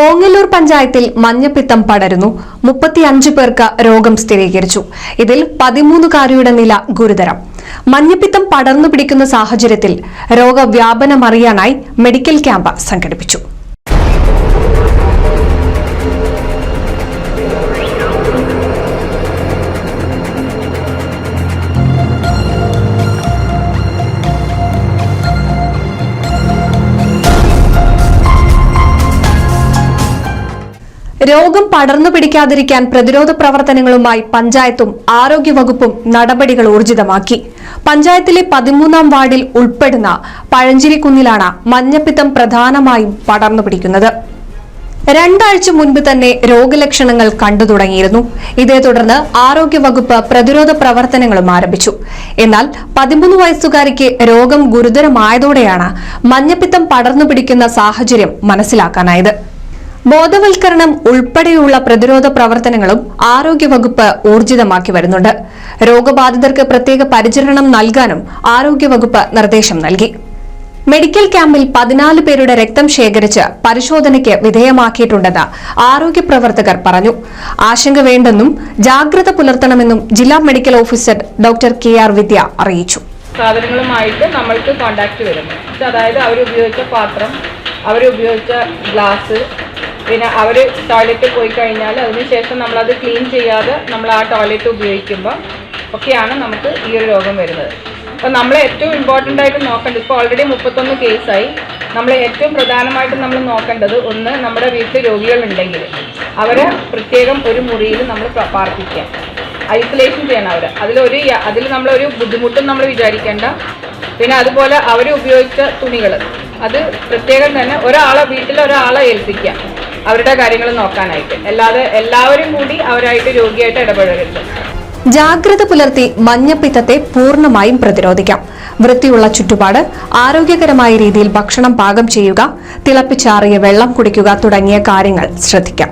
ഓങ്ങല്ലൂർ പഞ്ചായത്തിൽ മഞ്ഞപ്പിത്തം പടരുന്നു. മുപ്പത്തിയഞ്ച് പേർക്ക് രോഗം സ്ഥിരീകരിച്ചു. ഇതിൽ പതിമൂന്നുകാരിയുടെ നില ഗുരുതരം. മഞ്ഞപ്പിത്തം പടർന്നു പിടിക്കുന്ന സാഹചര്യത്തിൽ രോഗവ്യാപനമറിയാനായി മെഡിക്കൽ ക്യാമ്പ് സംഘടിപ്പിച്ചു. രോഗം പടർന്നു പിടിക്കാതിരിക്കാൻ പ്രതിരോധ പ്രവർത്തനങ്ങളുമായി പഞ്ചായത്തും ആരോഗ്യവകുപ്പും നടപടികൾ ഊർജിതമാക്കി. പഞ്ചായത്തിലെ പതിമൂന്നാം വാർഡിൽ ഉൾപ്പെടുന്ന പഴഞ്ചിരിക്കുന്നിലാണ് മഞ്ഞപ്പിത്തം പ്രധാനമായും പടർന്നു പിടിക്കുന്നത്. രണ്ടാഴ്ച മുൻപ് തന്നെ രോഗലക്ഷണങ്ങൾ കണ്ടു തുടങ്ങിയിരുന്നു. ഇതേ തുടർന്ന് ആരോഗ്യവകുപ്പ് പ്രതിരോധ പ്രവർത്തനങ്ങളും ആരംഭിച്ചു. എന്നാൽ പതിമൂന്ന് വയസ്സുകാരിക്ക് രോഗം ഗുരുതരമായതോടെയാണ് മഞ്ഞപ്പിത്തം പടർന്നു പിടിക്കുന്ന സാഹചര്യം മനസ്സിലാക്കാനായത്. ബോധവൽക്കരണം ഉൾപ്പെടെയുള്ള പ്രതിരോധ പ്രവർത്തനങ്ങളും ആരോഗ്യവകുപ്പ് ഊർജിതമാക്കി വരുന്നുണ്ട്. രോഗബാധിതർക്ക് പ്രത്യേക പരിചരണം നൽകാനും ആരോഗ്യവകുപ്പ് നിർദ്ദേശം നൽകി. മെഡിക്കൽ ക്യാമ്പിൽ പതിനാല് പേരുടെ രക്തം ശേഖരിച്ച് പരിശോധനയ്ക്ക് വിധേയമാക്കിയിട്ടുണ്ടെന്ന് ആരോഗ്യ പ്രവർത്തകർ പറഞ്ഞു. ആശങ്ക വേണ്ടെന്നും ജാഗ്രത പുലർത്തണമെന്നും ജില്ലാ medical officer doctor K R Vidya അറിയിച്ചു. സാധനങ്ങളുമായിട്ട് നമ്മൾക്ക് കോണ്ടാക്ട് വരും അതായത് അവർ ഉപയോഗിച്ച പാത്രം അവർ ഉപയോഗിച്ച ഗ്ലാസ് പിന്നെ അവർ ടോയ്ലറ്റിൽ പോയി കഴിഞ്ഞാൽ അതിനുശേഷം നമ്മളത് ക്ലീൻ ചെയ്യാതെ നമ്മൾ ആ ടോയ്ലറ്റ് ഉപയോഗിക്കുമ്പോൾ ഒക്കെയാണ് നമുക്ക് ഈ ഒരു രോഗം വരുന്നത്. അപ്പോൾ നമ്മൾ ഏറ്റവും ഇമ്പോർട്ടന്റ് ആയിട്ട് നോക്കേണ്ടത് ഇപ്പോൾ ഓൾറെഡി മുപ്പത്തൊന്ന് കേസായി നമ്മൾ ഏറ്റവും പ്രധാനമായിട്ട് നമ്മൾ നോക്കേണ്ടത് ഒന്ന് നമ്മുടെ വീട്ടിൽ രോഗികളുണ്ടെങ്കിൽ അവരെ പ്രത്യേകം ഒരു മുറിയിൽ നമ്മൾ പ- ഐസൊലേഷൻ ചെയ്യണം അവർ അതിലൊരു അതിൽ നമ്മളൊരു ബുദ്ധിമുട്ടും നമ്മൾ വിചാരിക്കേണ്ട. പിന്നെ അതുപോലെ അവർ ഉപയോഗിച്ച തുണികൾ അത് പ്രത്യേകം തന്നെ ഒരാളെ വീട്ടിൽ ഒരാളെ ഏൽപ്പിക്കുക. അവരുടെ കാര്യങ്ങൾ നോക്കാനായിട്ട്. അല്ലാതെ എല്ലാവരും കൂടി അവരായിട്ട് രോഗിയായിട്ട് ഇടപെടരുത് ജാഗ്രത പുലർത്തി മഞ്ഞപ്പിത്തത്തെ പൂർണമായും പ്രതിരോധിക്കാം. വൃത്തിയുള്ള ചുറ്റുപാട് ആരോഗ്യകരമായ രീതിയിൽ ഭക്ഷണം പാകം ചെയ്യുക തിളപ്പിച്ചാറിയ വെള്ളം കുടിക്കുക തുടങ്ങിയ കാര്യങ്ങൾ ശ്രദ്ധിക്കാം.